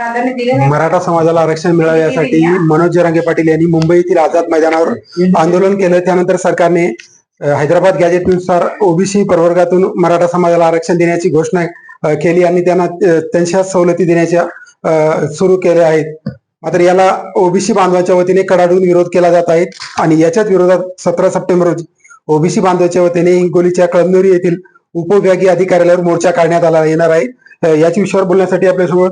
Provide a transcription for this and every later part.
प्राधान्य दिले नाही. मराठा समाजाला आरक्षण मिळावे यासाठी मनोज जरांगे पाटील यांनी मुंबईतील आझाद मैदानावर आंदोलन केलं. त्यानंतर सरकारने हैदराबाद गॅजेटनुसार ओबीसी प्रवर्गातून मराठा समाजाला आरक्षण देण्याची घोषणा केली आणि त्यांना त्यांच्या सवलती देण्याच्या सुरू केल्या आहेत. मात्र याला ओबीसी बांधवाच्या वतीने कडाडून विरोध केला जात आहे आणि याच्याच विरोधात सतरा सप्टेंबर रोजी ओबीसी बांधवाच्या वतीने हिंगोलीच्या कळमनुरी येथील उपविभागीय अधिकाऱ्यालयावर मोर्चा काढण्यात आला येणार आहे. याच विषयावर बोलण्यासाठी आपल्यासोबत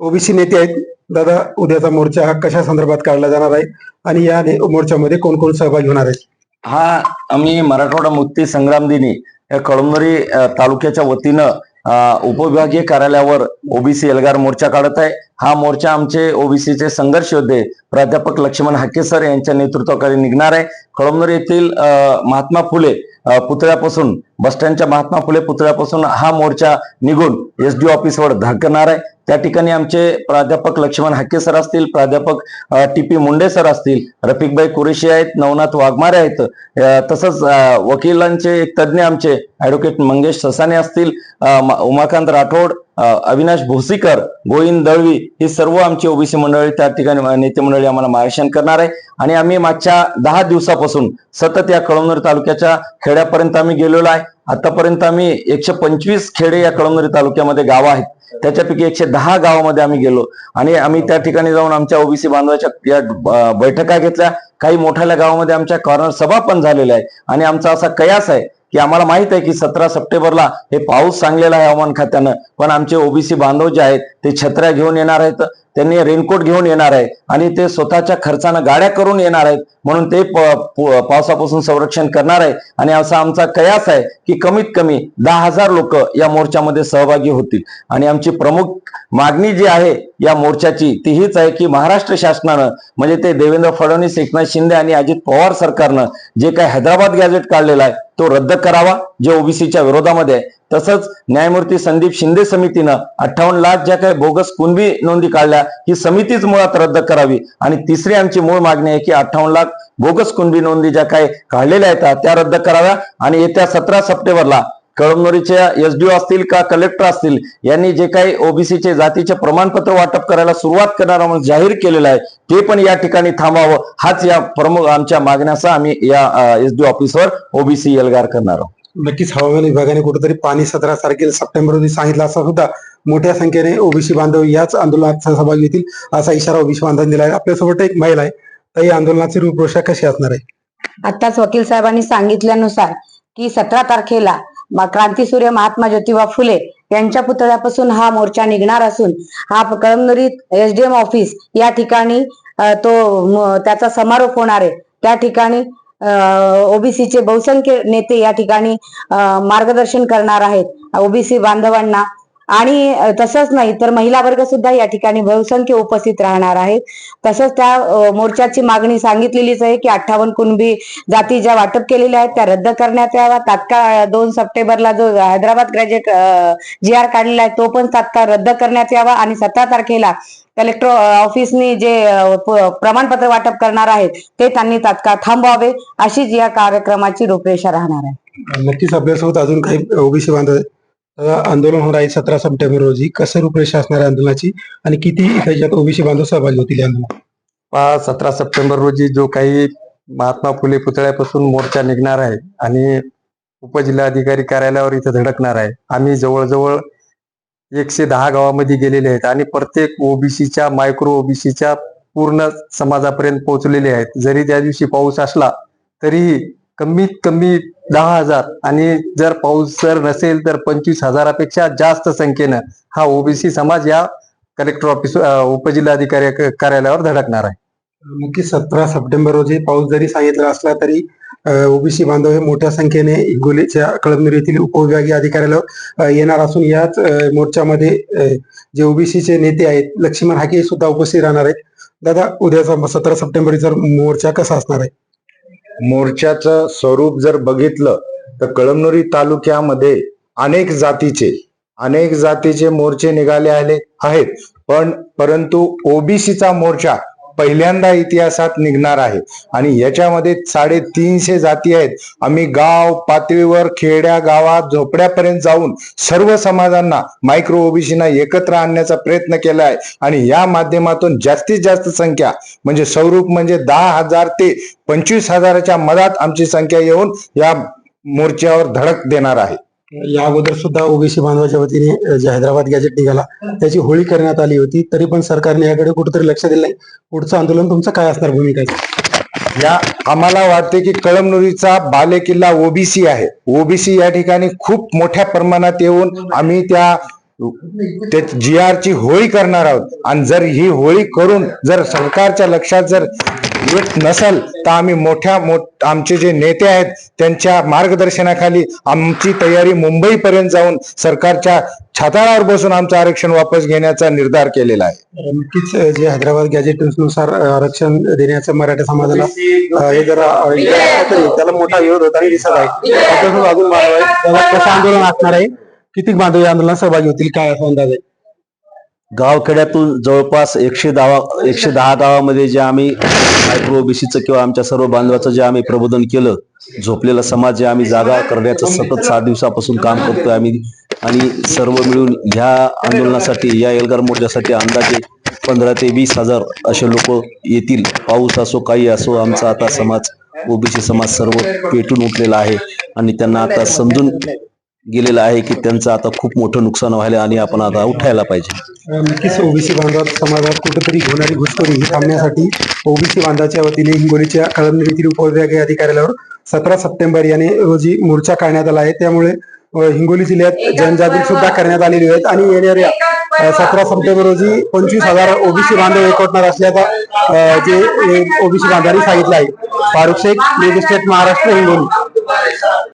ओबीसी नेते आहेत. दादा उद्याचा मोर्चा हा कशा संदर्भात काढला जाणार आहे? आणि या मोर्चामध्ये कोण कोण सहभागी होणार आहे? हा आम्ही मराठवाडा मुक्ती संग्राम दिनी या कळमनुरी तालुक्याच्या वतीनं उपविभागीय कार्यालयावर ओबीसी एल्गार मोर्चा काढत आहे. हा मोर्चा आमचे ओबीसीचे संघर्ष योद्धे प्राध्यापक लक्ष्मण हाके सर यांच्या नेतृत्वाखाली निघणार आहे. कळमनुरी येथील महात्मा फुले पुतळ्यापासून बस स्टँडच्या महात्मा फुले पुतळ्यापासून हा मोर्चा निघून एस डी ऑफिसवर धडकणार आहे. त्या ठिकाणी आमचे प्राध्यापक लक्ष्मण हाके सर असतील प्राध्यापक टी पी मुंडे सर असतील रफिकबाई कुरेशी आहेत नवनाथ वाघमारे आहेत तसंच वकिलांचे एक तज्ज्ञ आमचे ऍडव्होकेट मंगेश ससाने असतील उमाकांत राठोड अविनाश भोसीकर गोविंद दळवी ही सर्व आमची ओबीसी मंडळी त्या ठिकाणी नेते मंडळी आम्हाला मार्गदर्शन करणार आहे. आणि आम्ही मागच्या दहा दिवसापासून सतत या कळमनुर तालुक्याच्या खेड्यापर्यंत आम्ही गेलेलो आहे. आतापर्यंत आम्ही एकशे पंचवीस खेडे या कळमनुरी तालुक्यामध्ये गाव आहेत. त्याच्यापैकी एकशे दहा गावामध्ये आम्ही गेलो. आणि आम्ही त्या ठिकाणी जाऊन आमच्या ओबीसी बांधवाच्या या बैठका घेतल्या. काही मोठ्या गावामध्ये आमच्या कॉर्नर सभा पण झालेल्या आहे आणि आमचा असा कयास आहे की आम्हाला माहीत आहे की सतरा सप्टेंबरला हे पाऊस सांगलेला आहे हवामान खात्यानं. पण आमचे ओबीसी बांधव जे आहेत ते छत्र्या घेऊन येणार आहेत त्यांनी रेनकोट घेऊन येणार आहे आणि ते स्वतःच्या खर्चानं गाड्या करून येणार आहेत म्हणून ते प- पावसापासून संरक्षण करणार आहे. आणि असा आमचा कयास आहे की कमीत कमी दहा हजार लोक या मोर्चामध्ये सहभागी होतील. आणि आमची प्रमुख मागणी जी आहे या मोर्चाची ती हीच आहे की महाराष्ट्र शासनानं म्हणजे ते देवेंद्र फडणवीस एकनाथ शिंदे आणि अजित पवार सरकारनं जे काही हैदराबाद गॅजेट काढलेला आहे तो रद्द करावा. जे ओबीसीच्या विरोधामध्ये आहे. तसंच न्यायमूर्ती संदीप शिंदे समितीनं अठ्ठावन्न लाख ज्या काही बोगस कुणबी नोंदी काढल्या ही समितीच मुळात रद्द करावी. आणि तिसरी आमची मूळ मागणी आहे की अठ्ठावन्न लाख बोगस कुणबी नोंदी ज्या काही काढलेल्या आहेत त्या रद्द कराव्या. आणि येत्या सतरा सप्टेंबरला कळमनुरीच्या एसडीओ असतील का कलेक्टर असतील यांनी जे काही ओबीसीचे जातीचे प्रमाणपत्र वाटप करायला सुरुवात करणार म्हणून जाहीर केलेलं आहे ते पण या ठिकाणी थांबावं. हाच या प्रमुख आमच्या मागण्याचा आम्ही या एसडीओ ऑफिसवर ओबीसी एल्गार करणार आहोत. नक्कीच हवामान विभागाने कुठेतरी पाणी सतरा तारखेला सप्टेंबर रोजी सांगितलं असं सुद्धा मोठ्या संख्येने ओबीसी बांधव याच आंदोलनात सहभागी होतील असा इशारा ओबीसी बांधवांनी दिला आहे आपल्यासोबत एक महिला आहे. तर या आंदोलनाची रूपरेषा कशी असणार आहे? आताच वकील साहेबांनी सांगितल्यानुसार की सतरा तारखेला क्रांती क्रांतीसूर्य महात्मा ज्योतिबा फुले यांच्या पुतळ्यापासून हा मोर्चा निघणार असून हा कळमनुरी एसडीएम ऑफिस या ठिकाणी तो त्याचा समारोप होणार आहे. त्या ठिकाणी ओबीसीचे बहुसंख्य नेते या ठिकाणी मार्गदर्शन करणार आहेत. ओबीसी बांधवांना आणि तसंच नाही तर महिला वर्ग सुद्धा या ठिकाणी बहुसंख्य उपस्थित राहणार आहेत. तसंच त्या मोर्चाची मागणी सांगितलेलीच आहे की अठ्ठावन्न कुणबी जाती ज्या वाटप केलेल्या आहेत त्या रद्द करण्यात यावा तात्काळ दोन सप्टेंबरला जो हैदराबाद ग्रॅज्युएट जी आर काढलेला आहे तो पण तात्काळ रद्द करण्यात यावा आणि सतरा तारखेला कलेक्टर ऑफिसनी जे प्रमाणपत्र वाटप करणार आहेत ते त्यांनी तात्काळ थांबवावे अशीच या कार्यक्रमाची रूपरेषा राहणार आहे. नक्कीच आपल्यासोबत अजून काही ओबीसी बांधव आंदोलन होणार आहे सतरा सप्टेंबर रोजी. कसं रूपरेषा असणार आहे आंदोलनाची? आणि किती त्याच्यात ओबीसी बांधव सहभागी होतील आंदोलनात? सतरा सप्टेंबर रोजी जो काही महात्मा फुले पुतळ्यापासून मोर्चा निघणार आहे आणि उपजिल्हाधिकारी कार्यालयावर इथं धडकणार आहे. आम्ही जवळजवळ एकशे दहा गावामध्ये गेलेले आहेत आणि प्रत्येक ओबीसीच्या मायक्रो ओबीसीच्या पूर्ण समाजापर्यंत पोहोचलेले आहेत. जरी त्या दिवशी पाऊस असला तरीही कमीत कमी दहा हजार. आणि जर पाऊस जर नसेल तर पंचवीस हजारापेक्षा जास्त संख्येनं हा ओबीसी समाज या कलेक्टर ऑफिस उपजिल्हाधिकारी कार्यालयावर धडकणार आहे. नक्की सतरा सप्टेंबर रोजी पाऊस जरी सांगितला असला तरी ओबीसी बांधव हे मोठ्या संख्येने हिंगोलीच्या कळमनुरी येथील उपविभागीय अधिकाऱ्याला येणार असून याच मोर्चामध्ये जे ओबीसीचे नेते आहेत लक्ष्मण हाके सुद्धा उपस्थित राहणार आहेत. दादा उद्याचा सतरा सप्टेंबरचा मोर्चा कसा असणार आहे? मोर्चाचं स्वरूप जर बघितलं तर कळमनुरी तालुक्यामध्ये अनेक जातीचे अनेक जातीचे मोर्चे निघाले आले आहेत. पण परंतु ओबीसीचा मोर्चा पहिल्यांदा इतिहासात निघणार आहे. आणि याच्यामध्ये साडेतीनशे जाती आहेत. आम्ही गाव पातळीवर खेड्या गावात झोपड्यापर्यंत जाऊन सर्व समाजांना मायक्रो ओबीसीना एकत्र आणण्याचा प्रयत्न केला आहे. आणि या माध्यमातून जास्तीत जास्त संख्या म्हणजे स्वरूप म्हणजे दहा हजार ते पंचवीस हजाराच्या मधात आमची संख्या येऊन या मोर्चावर धडक देणार आहे. या अगोदर सुद्धा ओबीसी बांधवाच्या वतीने जे हैदराबाद गॅजेट निघाला त्याची होळी करण्यात आली होती तरी पण सरकारने याकडे कुठेतरी लक्ष दिलं नाही. पुढचं आंदोलन तुमचं काय असणार भूमिका? या आम्हाला वाटते की कळमनुरीचा बालेकिल्ला ओबीसी आहे. ओबीसी या ठिकाणी खूप मोठ्या प्रमाणात येऊन आम्ही त्या जी ची होळी करणार आहोत. आणि जर ही होळी करून जर सरकारच्या लक्षात जर येत नसेल तर आम्ही मोठ्या मोठ आमचे जे नेते आहेत त्यांच्या मार्गदर्शनाखाली आमची तयारी मुंबईपर्यंत जाऊन सरकारच्या छाताळावर बसून आमचं आरक्षण वापस घेण्याचा निर्धार केलेला आहे. नक्कीच जे हैदराबाद गॅजेटनुसार आरक्षण देण्याचं मराठा समाजाला हे जरा त्याला मोठा विरोध होता दिसत आहे. अजून कसं आंदोलन असणार आहे. किती बांधव या आंदोलनात सहभागी होतील? काय असा अंदाज आहे? गावखेड्यातून जवळपास एकशे दहा एकशे दहा गावामध्ये जे आम्ही मायक्रो ओबीसीचं किंवा आमच्या सर्व बांधवाचं जे आम्ही प्रबोधन केलं झोपलेला समाज जे आम्ही जागा करण्याचं सतत सात दिवसापासून काम करतोय आम्ही. आणि सर्व मिळून ह्या आंदोलनासाठी या एल्गार मोर्चासाठी अंदाजे पंधरा ते वीस हजार असे लोक येतील. पाऊस असो काही असो आमचा आता समाज ओबीसी समाज सर्व पेटून उठलेला आहे. आणि त्यांना आता समजून गेलेलं आहे की त्यांचं आता खूप मोठं नुकसान व्हायला आणि आपण आता उठायला पाहिजे. नक्कीच ओबीसी बांधव समाजात कुठेतरी होणारी घुसखोरी ही थांबण्यासाठी ओबीसी बांधवाच्या वतीने हिंगोलीच्या कळमनुरी येथील उपविभागीय अधिकाऱ्यालयावर सतरा सप्टेंबर याने रोजी मोर्चा काढण्यात आला आहे. त्यामुळे हिंगोली जिल्ह्यात जनजागृती सुद्धा करण्यात आलेली आहेत आणि येणाऱ्या सतरा सप्टेंबर रोजी पंचवीस हजार ओबीसी बांधव एकवटणार असल्याचा जे ओबीसी बांधवांनी सांगितलं आहे. फारुख शेख स्टेट महाराष्ट्र हिंगोली.